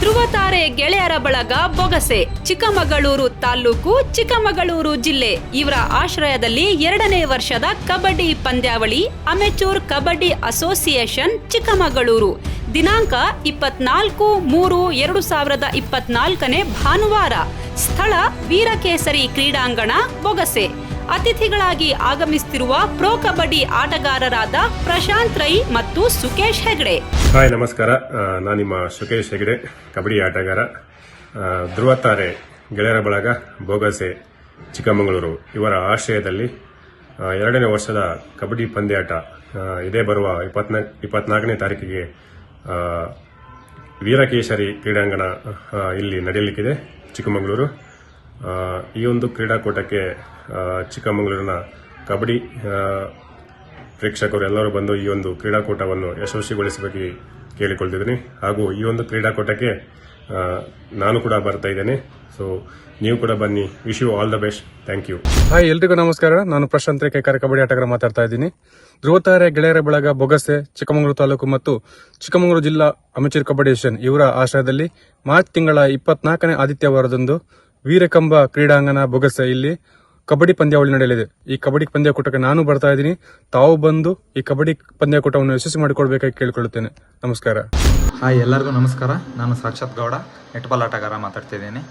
ಧ್ರುವತಾರೆ ಗೆಳೆಯರ ಬಳಗ ಬೊಗಸೆ, ಚಿಕ್ಕಮಗಳೂರು ತಾಲೂಕು, ಚಿಕ್ಕಮಗಳೂರು ಜಿಲ್ಲೆ. ಇವರ ಆಶ್ರಯದಲ್ಲಿ ಎರಡನೇ ವರ್ಷದ ಕಬಡ್ಡಿ ಪಂದ್ಯಾವಳಿ, ಅಮೆಚೂರ್ ಕಬಡ್ಡಿ ಅಸೋಸಿಯೇಷನ್, ಚಿಕ್ಕಮಗಳೂರು. ದಿನಾಂಕ ಇಪ್ಪತ್ನಾಲ್ಕು ಮೂರು ಎರಡು ಸಾವಿರದ ಇಪ್ಪತ್ನಾಲ್ಕನೇ ಭಾನುವಾರ. ಸ್ಥಳ ವೀರಕೇಸರಿ ಕ್ರೀಡಾಂಗಣ ಬೊಗಸೆ. ಅತಿಥಿಗಳಾಗಿ ಆಗಮಿಸುತ್ತಿರುವ ಪ್ರೋ ಕಬಡ್ಡಿ ಆಟಗಾರರಾದ ಪ್ರಶಾಂತ್ ರೈ ಮತ್ತು ಸುಕೇಶ್ ಹೆಗಡೆ. ಹಾಯ್, ನಮಸ್ಕಾರ. ನಾನು ನಿಮ್ಮ ಸುಕೇಶ್ ಹೆಗಡೆ, ಕಬಡ್ಡಿ ಆಟಗಾರ. ಧ್ರುವತಾರೆ ಧ್ರುವ ತಾರೆ ಗೆಳೆಯರ ಬಳಗ, ಬೋಗಸೆ, ಚಿಕ್ಕಮಗಳೂರು ಇವರ ಆಶ್ರಯದಲ್ಲಿ ಎರಡನೇ ವರ್ಷದ ಕಬಡ್ಡಿ ಪಂದ್ಯಾಟ ಇದೇ ಬರುವ ಇಪ್ಪತ್ನಾಲ್ಕು ಇಪ್ಪತ್ನಾಲ್ಕನೇ ತಾರೀಕಿಗೆ ವೀರಕೇಶರಿ ಕ್ರೀಡಾಂಗಣ ಇಲ್ಲಿ ನಡೆಯಲಿಕ್ಕಿದೆ, ಚಿಕ್ಕಮಗಳೂರು. ಈ ಒಂದು ಕ್ರೀಡಾಕೂಟಕ್ಕೆ ಚಿಕ್ಕಮಗಳೂರಿನ ಕಬಡ್ಡಿ ಪ್ರೇಕ್ಷಕರು ಎಲ್ಲರೂ ಬಂದು ಈ ಒಂದು ಕ್ರೀಡಾಕೂಟವನ್ನು ಯಶಸ್ವಿಗೊಳಿಸಬೇಕು ಕೇಳಿಕೊಳ್ತಿದ್ದೀನಿ. ಹಾಗೂ ಈ ಒಂದು ಕ್ರೀಡಾಕೂಟಕ್ಕೆ ನಾನು ಕೂಡ ಬರ್ತಾ ಇದ್ದೇನೆ. ಸೊ ನೀವು ಕೂಡ ಬನ್ನಿ. Wish you all the best thank you hi ಎಲ್ರಿಗೂ ನಮಸ್ಕಾರ. ನಾನು ಪ್ರಶಾಂತ್ ರೇಖೆಕಾರ ಕಬಡ್ಡಿ ಆಟಗಾರ ಮಾತಾಡ್ತಾ ಇದ್ದೀನಿ. ಧ್ರುವತಾರೆ, ಗೆಳೆಯರ ಬಳಗ, ಬೊಗಸೆ, ಚಿಕ್ಕಮಗಳೂರು ತಾಲೂಕು ಮತ್ತು ಚಿಕ್ಕಮಗಳೂರು ಜಿಲ್ಲಾ ಅಮೆಚೂರ್ ಕಬಡ್ಡಿ ಇವರ ಆಶ್ರಯದಲ್ಲಿ ಮಾರ್ಚ್ ತಿಂಗಳ ಇಪ್ಪತ್ನಾಲ್ಕನೇ ಆದಿತ್ಯವಾರದಂದು ವೀರಕಂಬ ಕ್ರೀಡಾಂಗಣ ಬೊಗಸೆ ಇಲ್ಲಿ ಕಬಡ್ಡಿ ಪಂದ್ಯಾವಳಿ ನಡೆಯಲಿದೆ. ಈ ಕಬಡ್ಡಿ ಪಂದ್ಯಾಕೂಟಕ್ಕೆ ನಾನು ಬರ್ತಾ ಇದ್ದೀನಿ. ತಾವು ಬಂದು ಈ ಕಬಡ್ಡಿ ಪಂದ್ಯಾಕೂಟವನ್ನು ಯಶಸ್ವಿ ಮಾಡಿಕೊಳ್ಬೇಕಾಗಿ ಕೇಳಿಕೊಳ್ಳುತ್ತೇನೆ. ನಮಸ್ಕಾರ. ಹಾಯ್, ಎಲ್ಲರಿಗೂ ನಮಸ್ಕಾರ. ನಾನು ಸಾಕ್ಷಾತ್ ಗೌಡ, ನೆಟ್ಬಾಲ್ ಆಟಗಾರ ಮಾತಾಡ್ತಿದ್ದೇನೆ.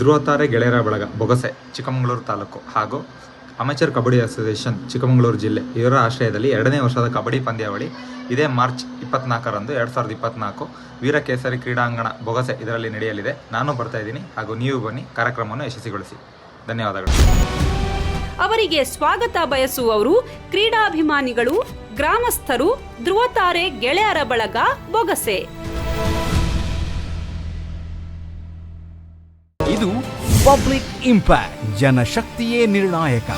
ಧ್ರುವತಾರೆ ಗೆಳೆಯರ ಬಳಗ, ಬೊಗಸೆ, ಚಿಕ್ಕಮಗಳೂರು ತಾಲೂಕು ಹಾಗೂ ಅಮೆಚರ್ ಕಬಡ್ಡಿ ಅಸೋಸಿಯೇಷನ್ ಚಿಕ್ಕಮಗಳೂರು ಜಿಲ್ಲೆ ಇವರ ಆಶ್ರಯದಲ್ಲಿ ಎರಡನೇ ವರ್ಷದ ಕಬಡ್ಡಿ ಪಂದ್ಯಾವಳಿ ಇದೇ ಮಾರ್ಚ್ ಇಪ್ಪತ್ನಾಲ್ಕರಂದು ಎರಡು ಸಾವಿರದ ಇಪ್ಪತ್ನಾಲ್ಕು ವೀರಕೇಸರಿ ಕ್ರೀಡಾಂಗಣ ಬೊಗಸೆ ಇದರಲ್ಲಿ ನಡೆಯಲಿದೆ. ನಾನು ಬರ್ತಾ ಇದ್ದೀನಿ ಹಾಗೂ ನೀವು ಬನ್ನಿ ಕಾರ್ಯಕ್ರಮವನ್ನು ಯಶಸ್ವಿಗೊಳಿಸಿ. ಧನ್ಯವಾದಗಳು. ಅವರಿಗೆ ಸ್ವಾಗತ ಬಯಸುವವರು ಕ್ರೀಡಾಭಿಮಾನಿಗಳು ಗ್ರಾಮಸ್ಥರು ಧ್ರುವತಾರೆ ಗೆಳೆಯರ ಬಳಗ ಬೊಗಸೆ. ಇದು ಪಬ್ಲಿಕ್ ಇಂಪ್ಯಾಕ್ಟ್ ಜನಶಕ್ತಿಯೇ ನಿರ್ಣಾಯಕ.